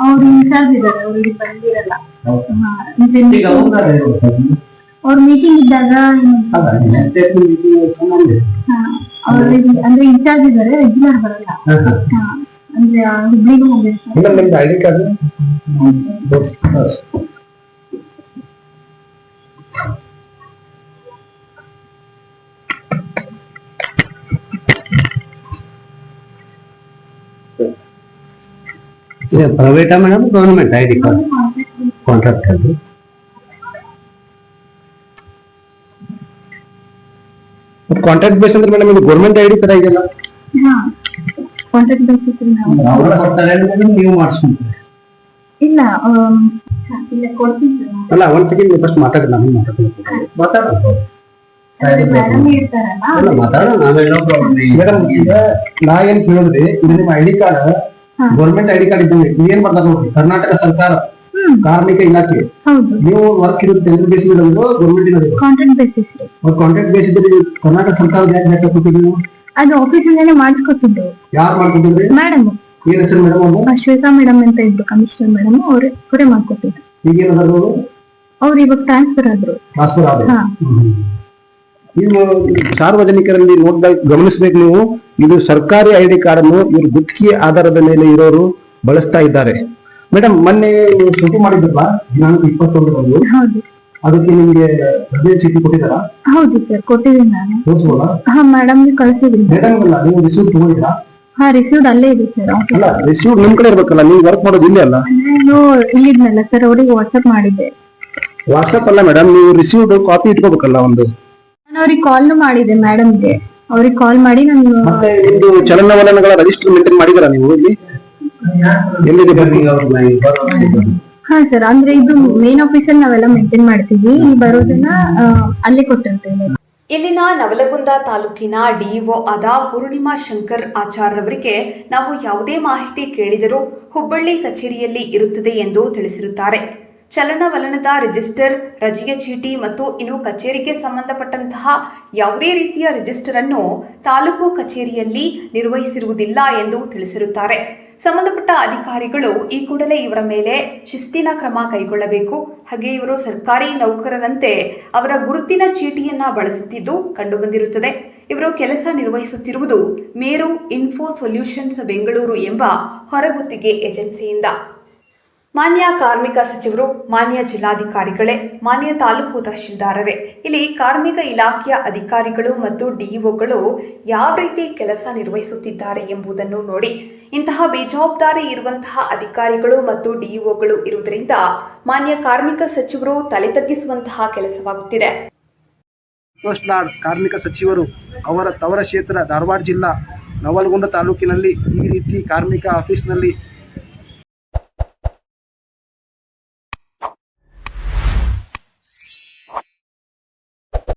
ಅವ್ರು ಇನ್ಚಾರ್ಜ್ ಇದ್ದಾರೆ ಅವ್ರಿಗೆ ಬಂದಿರಲ್ಲ. ಅವ್ರ ಮೀಟಿಂಗ್ ಇದ್ದಾಗ ಅವ್ರಿಗೆ ಅಂದ್ರೆ ಇನ್ಚಾರ್ಜ್ ಇದ್ದಾರೆ ರೆಗ್ಯುಲರ್ ಬರಲ್ಲ. ಅಂದ್ರೆ ಹುಬ್ಳಿಗೂ madam ID card ಪ್ರೈವೇಟಾ madam government ID card contract ಅದು ಕಾಂಟ್ರಾಕ್ಟ್ ಬೇಸ್ ಅಂದ್ರೆ ಮೇಡಮ್ ಇದು ಗೌರ್ಮೆಂಟ್ ಐಡಿ ತರ ಇದೆಯಲ್ಲ ಹಾ ಕಾಂಟ್ರಾಕ್ಟ್ ಬೇಸಿಸ್ ನಾವು ಅವರ ಕೊಡ್ತಾರೆ ಅಂದ್ರೆ ನೀವು ಮಾಡಿಸ್ಕೊಂತೀರಿ ಇಲ್ಲ ಆಮ್, ಹಾ, ಇಲ್ಲ ಕೊಡ್ತೀನಿ sir ನಾನು. ಅಲ್ಲ ಒಂದ್ ಸೆಕೆಂಡ್ ಫಸ್ಟ್ ಮಾತಾಡಿ ನಾನು ಮಾತಾಡ್ತೀನಿ ಮಾತಾಡೋದು ಮೇಡಮ್ ಇರ್ತಾರಲ್ಲ ಅಲ್ಲ ಮಾತಾಡೋಣ ನಾವೇನೋ ಮೇಡಮ್ ಈಗ ನಾ ಏನ್ ಕೇಳಿದ್ರಿ ಇದು ನಿಮ್ಮ ಐಡಿ ಕಾರ್ಡ್ ಹಾ. ಗೌರ್ಮೆಂಟ್ ಐಡಿ ಕಾರ್ಡ್ ಇದ್ದಂಗೆ ಏನ್ ಮಾಡ್ತಾರೆ ನೋಡ್ರಿ ಕರ್ನಾಟಕ ಸರ್ಕಾರ ಕಾರ್ಮಿಕ ಇಲಾಖೆ. ಹೌದು. ನೀವು ವರ್ಕ್ ಇರುತ್ತೆ ಟೆಂಡರ್ ಬೇಸ್ ಮೇಲೆ ಗೌರ್ಮೆಂಟ್ ಇರೋದು? ಕಾಂಟ್ರಾಕ್ಟ್ ಬೇಸಿಸ್ ಕಾಂಟ್ರಾಕ್ಟ್ ಬೇಸ್ ಇದ್ರೆ ಕರ್ನಾಟಕ ಸರ್ಕಾರ ಯಾಕೆ ಮ್ಯಾಚ್ ಹಾಕೊಟ್ಟಿದ್ರಿ ನೀವು? ಅದು ಆಫೀಸಿಂದಾನೆ ಮಾಡಿಸ್ಕೊಟ್ಟಿದ್ದು. ಯಾರು ಮಾಡ್ಕೊಟ್ಟಿದ್ರಿ ಮೇಡಮ್ ಏನ್ ಹೆಸರು ಮೇಡಮ್ ಅವ್ರು ಶ್ವೇತಾ ಮೇಡಮ್ ಅಂತ ಇದ್ರು ಕಮಿಷನರ್ ಮೇಡಮ್ ಅವ್ರೆ ಅವರೇ ಮಾಡ್ಕೊತಿದ್ರು ಈಗ ಏನದಾರ ಅವರು ಇವಾಗ ಟ್ರಾನ್ಸ್ಫರ್ ಆದ್ರು. ಟ್ರಾನ್ಸ್ಫರ್ ಆದ ಹಾ. ನೀವು ಸಾರ್ವಜನಿಕರಲ್ಲಿ ನೋಡಿದಾಗ ಗಮನಿಸ್ಬೇಕು ನೀವು ಇದು ಸರ್ಕಾರಿ ಐಡಿ ಕಾರ್ಡ್ ಅನ್ನು ಇವರು ಗುತ್ತಿಗೆ ಆಧಾರದ ಮೇಲೆ ಇರೋರು ಬಳಸ್ತಾ ಇದ್ದಾರೆ. ಮೇಡಮ್ ಮೊನ್ನೆ ನೀವು ಶುರು ಮಾಡಿದ್ರಲ್ಲ ದಿನಾಂಕ ಇಪ್ಪತ್ತೊಂದರಂದು? ಅದಕ್ಕೆ ನಿಮ್ಗೆ ರಜೆ ಚೀಟಿ ಕೊಟ್ಟಿದ್ದಾರಾ? ಹೌದು ಸರ್ ಕೊಟ್ಟಿದ್ದೀನಿ ನಾನು. ತೋರಿಸೋಣ ಹಾ ಮೇಡಮ್ ಕಳ್ಸಿದ್ದೀನಿ. ಮೇಡಮ್ ಅಲ್ಲ ನೀವು ರಿಸೀವ್ ತಗೊಂಡಿದ್ರಾ ಹಾ ರಿಸೀವ್ಡ್ ಅಲ್ಲೇ ಇದೆ ಸರ್ ಅಲ್ಲ ರಿಸೀವ್ ನಿಮ್ ಕಡೆ ಇರ್ಬೇಕಲ್ಲ ನೀವು ವರ್ಕ್ ಮಾಡೋದು ಇಲ್ಲೇ ಅಲ್ಲ? ನಾನು ಇಲ್ಲಿದ್ನಲ್ಲ ಸರ್ ಅವ್ರಿಗೆ ವಾಟ್ಸಪ್ ಮಾಡಿದ್ದೆ. ವಾಟ್ಸಪ್ ಅಲ್ಲ ಮೇಡಮ್ ನೀವು ರಿಸೀವ್ಡ್ ಕಾಪಿ ಇಟ್ಕೋಬೇಕಲ್ಲ ಒಂದು. ಅವ್ರಿಗೆ ಕಾಲ್ ಮಾಡಿದೆ ಮೇಡಮ್ಗೆ ಅವ್ರಿಗೆ ಕಾಲ್ ಮಾಡಿ ನಾನು ಮತ್ತೆ ನಿಮ್ದು ಚಲನವಲನಗಳ ರಿಜಿಸ್ಟರ್ ಮೇಂಟೈನ್ ಮಾಡಿದಾರ ನೀವು ಇಲ್ಲಿ? ಎಲ್ಲಿದೆ ಬನ್ನಿ? ಹಾ ಸರ್ ಅಂದ್ರೆ ಇದು ಮೇನ್ ಆಫೀಸಲ್ಲಿ ನಾವೆಲ್ಲ ಮೇಂಟೈನ್ ಮಾಡ್ತೀವಿ. ಈ ಬರೋದನ್ನ ಆ, ಅಲ್ಲೇ ಕೊಟ್ಟಿರ್ತೇವೆ. ಇಲ್ಲಿನ ನವಲಗುಂದ ತಾಲೂಕಿನ ಡಿಇಒ ಆದ ಪೂರ್ಣಿಮಾ ಶಂಕರ್ ಆಚಾರ್ಯವರಿಗೆ ನಾವು ಯಾವುದೇ ಮಾಹಿತಿ ಕೇಳಿದರೂ ಹುಬ್ಬಳ್ಳಿ ಕಚೇರಿಯಲ್ಲಿ ಇರುತ್ತದೆ ಎಂದು ತಿಳಿಸಿರುತ್ತಾರೆ. ಚಲನವಲನದ ರಿಜಿಸ್ಟರ್ ರಜೆಯ ಚೀಟಿ ಮತ್ತು ಇನ್ನು ಕಚೇರಿಗೆ ಸಂಬಂಧಪಟ್ಟಂತಹ ಯಾವುದೇ ರೀತಿಯ ರಿಜಿಸ್ಟರ್ ಅನ್ನು ತಾಲೂಕು ಕಚೇರಿಯಲ್ಲಿ ನಿರ್ವಹಿಸಿರುವುದಿಲ್ಲ ಎಂದು ತಿಳಿಸಿರುತ್ತಾರೆ. ಸಂಬಂಧಪಟ್ಟ ಅಧಿಕಾರಿಗಳು ಈ ಕೂಡಲೇ ಇವರ ಮೇಲೆ ಶಿಸ್ತಿನ ಕ್ರಮ ಕೈಗೊಳ್ಳಬೇಕು. ಹಾಗೆ ಇವರು ಸರ್ಕಾರಿ ನೌಕರರಂತೆ ಅವರ ಗುರುತಿನ ಚೀಟಿಯನ್ನ ಬಳಸುತ್ತಿದ್ದು ಕಂಡುಬಂದಿರುತ್ತದೆ. ಇವರು ಕೆಲಸ ನಿರ್ವಹಿಸುತ್ತಿರುವುದು ಮೇರು ಇನ್ಫೋ ಸೊಲ್ಯೂಷನ್ಸ್ ಬೆಂಗಳೂರು ಎಂಬ ಹೊರಗುತ್ತಿಗೆ ಏಜೆನ್ಸಿಯಿಂದ. ಮಾನ್ಯ ಕಾರ್ಮಿಕ ಸಚಿವರು, ಮಾನ್ಯ ಜಿಲ್ಲಾಧಿಕಾರಿಗಳೇ, ಮಾನ್ಯ ತಾಲೂಕು ತಹಶೀಲ್ದಾರರೇ, ಇಲ್ಲಿ ಕಾರ್ಮಿಕ ಇಲಾಖೆಯ ಅಧಿಕಾರಿಗಳು ಮತ್ತು ಡಿಇಒಗಳು ಯಾವ ರೀತಿ ಕೆಲಸ ನಿರ್ವಹಿಸುತ್ತಿದ್ದಾರೆ ಎಂಬುದನ್ನು ನೋಡಿ. ಇಂತಹ ಬೇಜವಾಬ್ದಾರಿ ಇರುವಂತಹ ಅಧಿಕಾರಿಗಳು ಮತ್ತು ಡಿಇಒಗಳು ಇರುವುದರಿಂದ ಮಾನ್ಯ ಕಾರ್ಮಿಕ ಸಚಿವರು ತಲೆ ತಗ್ಗಿಸುವಂತಹ ಕೆಲಸವಾಗುತ್ತಿದೆ. ಕಾರ್ಮಿಕ ಸಚಿವರು ಅವರ ತವರ ಕ್ಷೇತ್ರ ಧಾರವಾಡ ಜಿಲ್ಲಾ ನವಲಗುಂದ ತಾಲೂಕಿನಲ್ಲಿ ಈ ರೀತಿ ಕಾರ್ಮಿಕ ಆಫೀಸ್ನಲ್ಲಿ